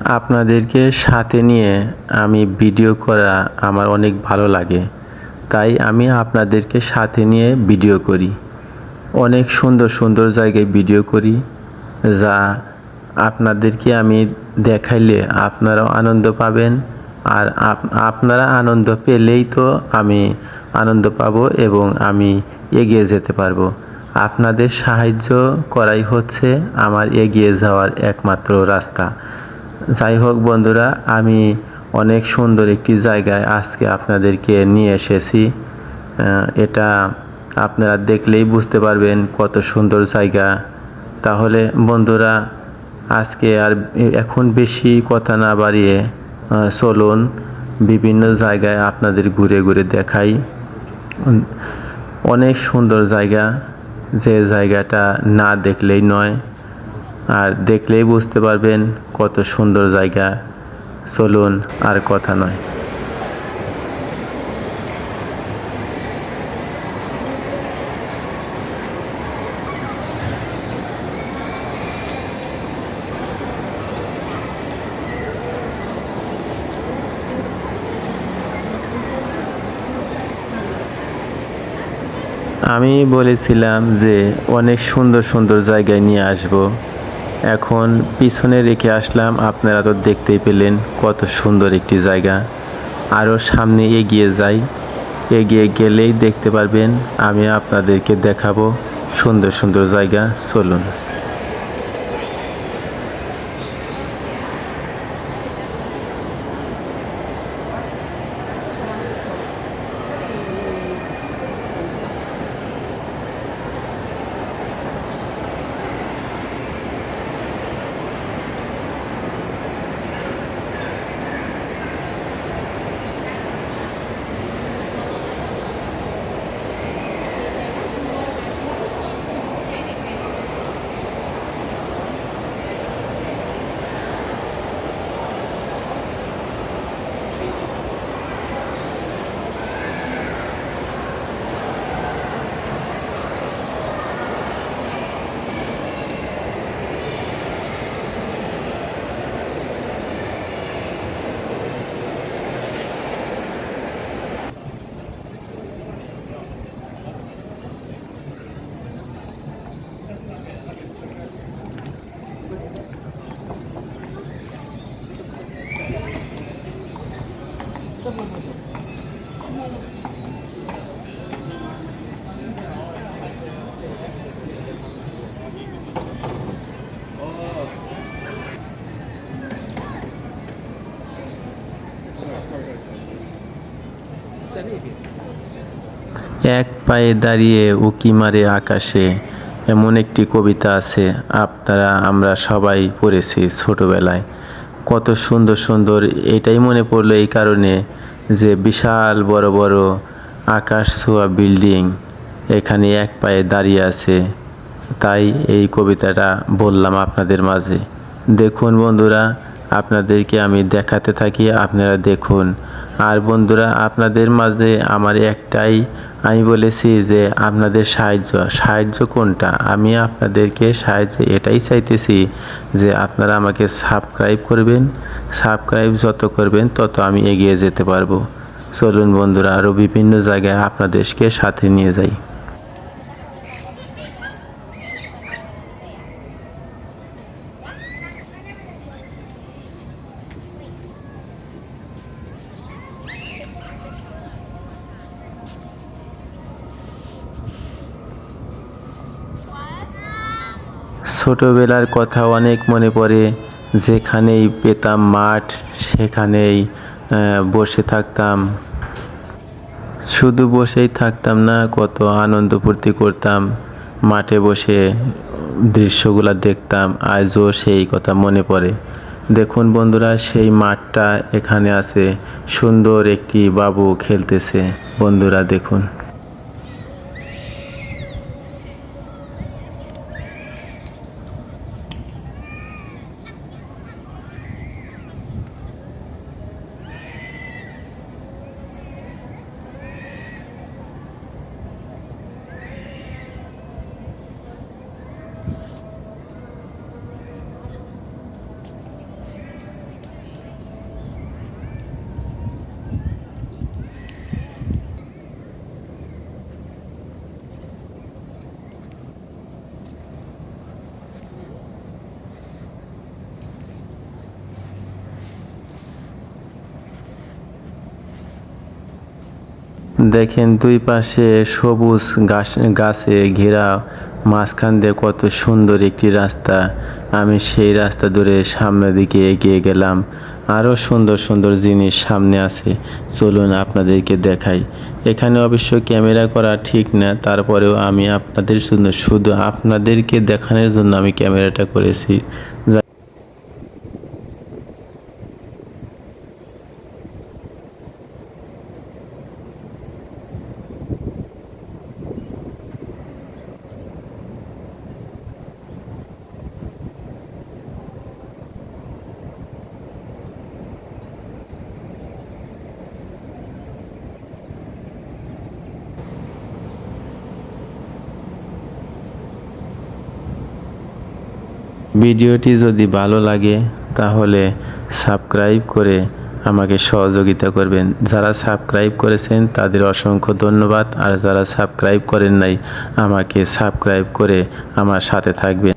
আপনাদেরকে সাথে নিয়ে আমি ভিডিও করা আমার অনেক ভালো লাগে। তাই আমি আপনাদেরকে সাথে নিয়ে ভিডিও করি। অনেক সুন্দর সুন্দর জায়গায় ভিডিও করি, যা আপনাদেরকে আমি দেখাইলে আপনারাও আনন্দ পাবেন আর আপনারা আনন্দ পেলেই তো আমি আনন্দ পাব এবং আমি এগিয়ে যেতে পারব। আপনাদের সাহায্য করাই হচ্ছে আমার এগিয়ে যাওয়ার একমাত্র রাস্তা। যাই হোক বন্ধুরা, আমি অনেক সুন্দর একটি জায়গায় আজকে আপনাদেরকে নিয়ে এসেছি। এটা আপনারা দেখলেই বুঝতে পারবেন কত সুন্দর জায়গা। তাহলে বন্ধুরা, আজকে আর এখন বেশি কথা না বাড়িয়ে চলুন বিভিন্ন জায়গায় আপনাদের ঘুরে ঘুরে দেখাই। অনেক সুন্দর জায়গা, যে জায়গাটা না দেখলেই নয়। আর দেখলেই বুঝতে পারবেন কত সুন্দর জায়গা। চলুন আর কথা নয়। আমি বলেছিলাম যে অনেক সুন্দর সুন্দর জায়গায় নিয়ে আসব। এখন পিছনে রেখে আসলাম, আপনারা তো দেখতেই পেলেন কত সুন্দর একটি জায়গা। আরও সামনে এগিয়ে যাই। এগিয়ে গেলেই দেখতে পারবেন, আমি আপনাদেরকে দেখাবো সুন্দর সুন্দর জায়গা, চলুন। এক পায়ে দাঁড়িয়ে উকি মারে আকাশে, এমন একটি কবিতা আছে, আপনারা, আমরা সবাই পড়েছি ছোটবেলায়। কত সুন্দর সুন্দর, এটাই মনে পড়ল এই কারণে যে বিশাল বড় বড় আকাশ ছোঁয়া বিল্ডিং এখানে এক পায়ে দাঁড়িয়ে আছে। তাই এই কবিতাটা বললাম আপনাদের মাঝে। দেখুন বন্ধুরা আপনাদেরকে আমি দেখাতে থাকি, আপনারা দেখুন। আর বন্ধুরা, আপনাদের মাঝে আমার একটাই, আমি বলেছি যে আপনাদের সাহায্য। সাহায্য কোনটা? আমি আপনাদেরকে সাহায্য এটাই চাইতেছি যে আপনারা আমাকে সাবস্ক্রাইব করবেন। সাবস্ক্রাইব যত করবেন, তত আমি এগিয়ে যেতে পারব। চলুন বন্ধুরা আরও বিভিন্ন জায়গায় আপনাদেরকে সাথে নিয়ে যাই। ছোটবেলার কথা অনেক মনে পড়ে। যেখানেই পেতাম মাঠ, সেখানেই বসে থাকতাম। শুধু বসেই থাকতাম না, কত আনন্দ ফুর্তি করতাম। মাঠে বসে দৃশ্যগুলো দেখতাম, আজও সেই কথা মনে পড়ে। দেখুন বন্ধুরা, সেই মাঠটা এখানে আছে। সুন্দর একটি বাবু খেলতেছে। বন্ধুরা, দেখুন। দেখেন দুই পাশে সবুজ গাছ, গাছে ঘেরা মাঝখান দিয়ে কত সুন্দর একটি রাস্তা। আমি সেই রাস্তা ধরে সামনের দিকে এগিয়ে গেলাম। আরও সুন্দর সুন্দর জিনিস সামনে আছে। চলুন আপনাদেরকে দেখাই। এখানে অবশ্য ক্যামেরা করা ঠিক না, তারপরেও আমি আপনাদের জন্য, শুধু আপনাদেরকে দেখানোর জন্য আমি ক্যামেরাটা করেছি যা- ভিডিওটি যদি ভালো লাগে, তাহলে সাবস্ক্রাইব করে আমাকে সহযোগিতা করবেন। যারা সাবস্ক্রাইব করেছেন, তাদের অসংখ্য ধন্যবাদ। আর যারা সাবস্ক্রাইব করেন নাই, আমাকে সাবস্ক্রাইব করে আমার সাথে থাকবেন।